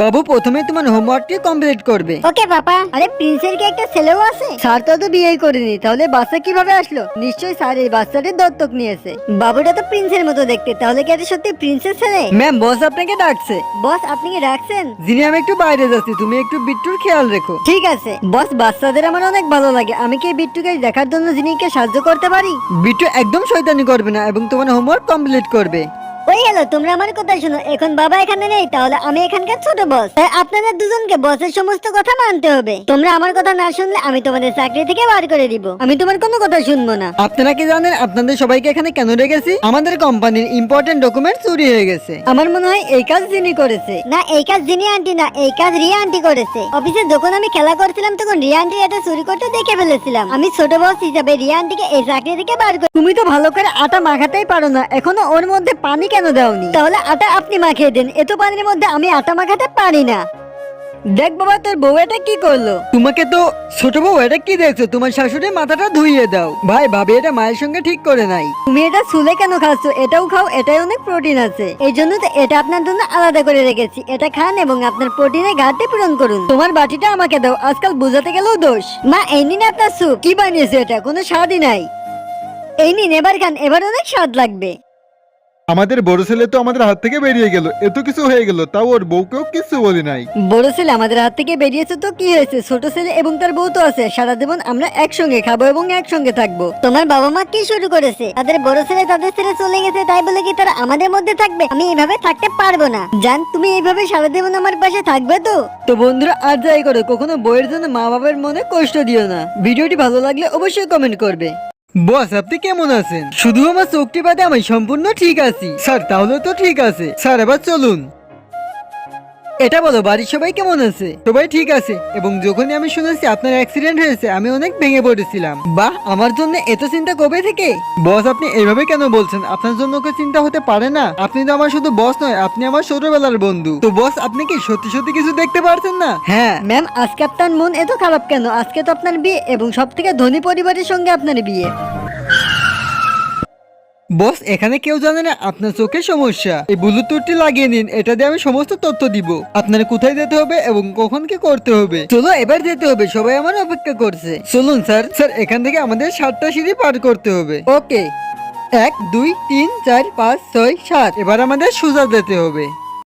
বাবু প্রথমে তোমার হোমওয়ার্কটি কমপ্লিট করবে। ওকে পাপা। আরে প্রিন্সের কি একটা ছেলেও আছে? স্যার তো তো বিয়েই করেনি তাহলে বাচ্চা কীভাবে আসলো? নিশ্চয়ই স্যার এই বাচ্চাটির দত্তক নিয়েছে। বাবুটা তো প্রিন্সের মতো দেখতে তাহলে কি এটা সত্যি প্রিন্সের ছেলে? ম্যাম বস আপনাকে ডাকছে। বস আপনি কি রাখছেন যিনি আমি একটু বাইরে যাচ্ছি তুমি একটু বিট্টুর খেয়াল রেখো। ঠিক আছে। বস বাচ্চাদের আমার অনেক ভালো লাগে। আমি কি বিট্টুকে দেখার জন্য জিনিকে সাহায্য করতে পারি? বিট্টু একদম শয়তানি করবে না এবং তোমার হোমওয়ার্ক কমপ্লিট করবে। ওই হ্যালো তোমরা আমার কথা শোনো। এখন বাবা এখানে নেই তাহলে আমি এখানকার ছোট বস তাই আপনাদের দুজনকে বসের সমস্ত কথা মানতে হবে। তোমরা আমার কথা না শুনলে আমি তোমাদের চাকরি থেকে বার করে দিব। আমি তোমার কোনো কথা শুনব না। আপনারা কি জানেন আপনাদের সবাইকে এখানে কেন রেখেছি? আমাদের কোম্পানির ইম্পর্টেন্ট ডকুমেন্ট চুরি হয়ে গেছে। আমার মনে হয় এই কাজ যিনি করেছে। না এই কাজ জিনি আন্টি না এই কাজ রিয়া আন্টি করেছে। অফিসে যখন আমি খেলা করছিলাম তখন রিয়া আন্টি এটা চুরি করতে দেখে ফেলেছিলাম। আমি ছোট বস হিসাবে রিয়া আন্টিকে এই চাকরি থেকে বার করে তুমি তো ভালো করে আটা মাখাতেই পারো না। এখনও ওর মধ্যে পানি কেন দাওনি? তাহলে আটা আপনি মাখিয়ে দেন। এত পানির মধ্যে আমি আটা মাখাতে পারি না। দেখ বাবা তোর বউ এটা কি করল? তোমাকে তো ছোট বউ এটা কি দেখছ? তোমার শাশুড়ি মাথাটা ধুইয়ে দাও। ভাই ভাবি এটা মায়ের সঙ্গে ঠিক করে নাই। তুমি এটা সুলে কেন খাচ্ছ? এটাও খাও এটাই অনেক প্রোটিন আছে। এই জন্য তো এটা আপনার জন্য আলাদা করে রেখেছি। এটা খান এবং আপনার প্রোটিনের ঘাটতি পূরণ করুন। তোমার বাটিটা আমাকে দাও আজকাল বোঝাতে গেলেও দোষ। মা এই নিন আপনার স্যুপ। কি বানিয়েছে এটা? কোনো স্বাদই নাই। এই নিন এবার খান এবার অনেক স্বাদ লাগবে। আমাদের বড় ছেলে তো আমাদের হাত থেকে বেরিয়ে গেল এত কিছু হয়ে গেল তাও ওর বউকেও কিছু বলি নাই। বড় ছেলে আমাদের হাত থেকে বেরিয়েছে তো কি হয়েছে? ছোট ছেলে এবং তার বউ তো আছে সারা জীবন আমরা একসঙ্গে খাব এবং একসঙ্গে থাকব। তোমার বাবা মা কি শুরু করেছে? তাদের বড় ছেলে তাদের ছেড়ে চলে গেছে তাই বলে কি তারা আমাদের মধ্যে থাকবে? আমি এইভাবে থাকতে পারব না। জান তুমি এইভাবে সারা জীবন আমার পাশে থাকবে তো? তো বন্ধুরা আর যাই করো কখনো বইয়ের জন্য মা বাবার মনে কষ্ট দিও না। ভিডিওটি ভালো লাগলে অবশ্যই কমেন্ট করবে। বস, আপনি কেমন আছেন? শুধু আমার চোখটি বাদে আমি সম্পূর্ণ ঠিক আছি। স্যার, তাহলে তো ঠিক আছে। স্যার, এবার চলুন। এটা বলো, বাড়ির সবাই কেমন আছে? সবাই ঠিক আছে। এবং যখনই আমি শুনেছি আপনার অ্যাক্সিডেন্ট হয়েছে, আমি অনেক ভেঙে পড়েছিলাম। বাহ, আমার জন্য এত চিন্তা কবে থেকে? বস, আপনি এইভাবে কেন বলছেন? আপনার জন্য কি চিন্তা হতে পারে না। আপনি তো আমার শুধু বস নয়, আপনি আমার ছোটবেলার বন্ধু। তো বস, আপনি কি সত্যি সত্যি কিছু দেখতে পারছেন না? হ্যাঁ ম্যাম আজকে আপনার মন এত খারাপ কেন? আজকে তো আপনার বিয়ে এবং সব থেকে ধনী পরিবারের সঙ্গে আপনার বিয়ে। বস, এখানে কেউ জানে না আপনার চোখের সমস্যা। এই ব্লুটুথটি লাগিয়ে নিন, এটা দিয়ে আমি সমস্ত তথ্য দিব। আপনার কোথায় যেতে হবে এবং কখন কি করতে হবে? চলো, এবার যেতে হবে, সবাই আমার অপেক্ষা করছে। চলুন, স্যার স্যার, এখান থেকে আমাদের সাতটা সিঁড়ি পার করতে হবে। ওকে, এক, দুই, তিন, চার, পাঁচ, ছয়, সাত। এবার আমাদের সোজা যেতে হবে।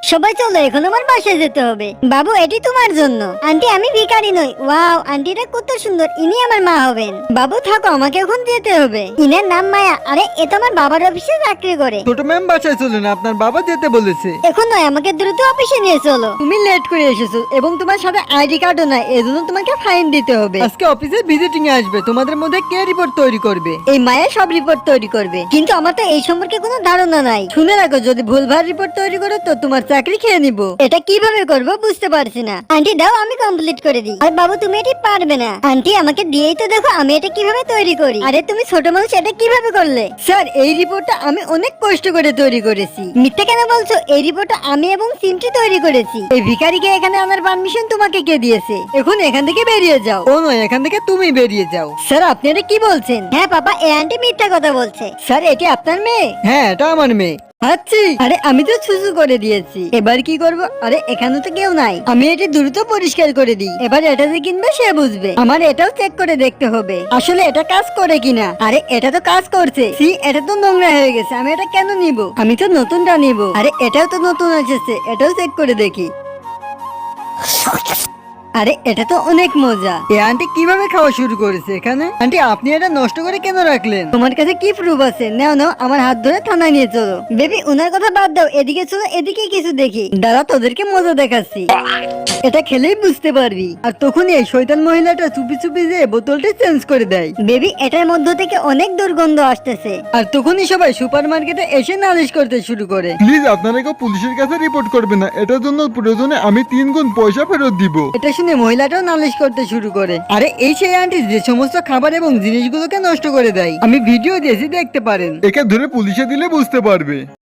সবাই চলো এখন আমার বাসায় যেতে হবে। বাবু এটি তোমার জন্য। আন্টি আমি ভিখারি নই। ওয়াও আন্টিটা কত সুন্দর। ইনি আমার মা হবেন। বাবু থাকো আমাকে এখন যেতে হবে। ইনার নাম মায়া। আরে এ তো আমার বাবার অফিসে চাকরি করে। ছোট ম্যাম বাসায় চলুন আপনার বাবা যেতে বলেছে। এখন নয় আমাকে দ্রুত অফিসে নিয়ে চলো। তুমি লেট করে এসেছ এবং তোমার সাথে আইডি কার্ডও নাই এজন্য তোমাকে ফাইন দিতে হবে। আজকে অফিসে ভিজিটিং এ আসবে তোমাদের মধ্যে কে রিপোর্ট তৈরি করবে? এই মায়া সব রিপোর্ট তৈরি করবে। কিন্তু আমার তো এই সম্পর্কে কোনো ধারণা নাই। শুনে রাখো যদি ভুলভাল রিপোর্ট তৈরি করো তো তোমার চাকরি খেয়ে নিব। এটা কীভাবে করব বুঝতে পারছি না। আন্টি দাও আমি কমপ্লিট করে দিই। আর বাবু তুমি এটি পারবে না। আন্টি আমাকে দিয়েই তো দেখো আমি এটা কীভাবে তৈরি করি। আরে তুমি ছোট মানুষ এটা কীভাবে করলে? স্যার এই রিপোর্টটা আমি অনেক কষ্ট করে তৈরি করেছি। মিথ্যে কেন বলছো? এই রিপোর্টটা আমি এবং সিমটি তৈরি করেছি। এই ভিখারিকে এখানে আনার পারমিশন তোমাকে কে দিয়েছে? এখন এখান থেকে বেরিয়ে যাও। ও নয় এখান থেকে তুমি বেরিয়ে যাও। স্যার আপনি এটা কি বলছেন? হ্যাঁ পাপা এই আন্টি মিথ্যা কথা বলছে। স্যার এটি আপনার মেয়ে? হ্যাঁ এটা আমার মেয়ে। আচ্ছি। আরে, আমি তো ছুসু করে দিয়েছি। এবার কি করব? আরে, এখানে তো কেউ নাই। আমি এটি দ্রুত পরিষ্কার করে দিই। এবার এটা যে কিনবে, সে বুঝবে। আমার এটাও চেক করে দেখতে হবে। আসলে এটা কাজ করে কিনা? আরে, এটা তো কাজ করছে। সি এটা তো নোংরা হয়ে গেছে। আমি এটা কেন নিব? আমি তো নতুনটা নিব। আরে, এটাও তো নতুন এসেছে। এটাও চেক করে দেখি। আরে এটা তো অনেক মজা। এ আন্টি কীভাবে খাওয়া শুরু করেছে এখানে? আন্টি আপনি এটা নষ্ট করে কেন রাখলেন? তোমার কাছে কি প্রুফ আছে? নাও নাও আমার হাত ধরে থানায় নিয়ে চলো। বেবি উনার কথা বাদ দাও এদিকে চলো এদিকে কিছু দেখি। দাদা তোদেরকে মজা দেখাচ্ছি। এটা খেলেই বুঝতে পারবি। আর তখন এই শয়তান মহিলাটা চুপি চুপি যে বোতলটা চেঞ্জ করে দেয়। বেবি এটার মধ্য থেকে অনেক দুর্গন্ধ আসতেছে। আর তখনই সবাই সুপার মার্কেটে এসে নালিশ করতে শুরু করে। প্লিজ আপনারা কেউ পুলিশের কাছে রিপোর্ট করবে না। এটার জন্য প্রয়োজনে আমি তিন গুণ পয়সা ফেরত দিব। এটা শুনে মহিলাটাও নালিশ করতে শুরু করে। আরে, এই সেই আন্টি যে সমস্ত খাবার এবং জিনিসগুলোকে নষ্ট করে দেয়। আমি ভিডিও দিয়েছি, দেখতে পারেন। একে ধরে পুলিশে দিলে বুঝতে পারবে।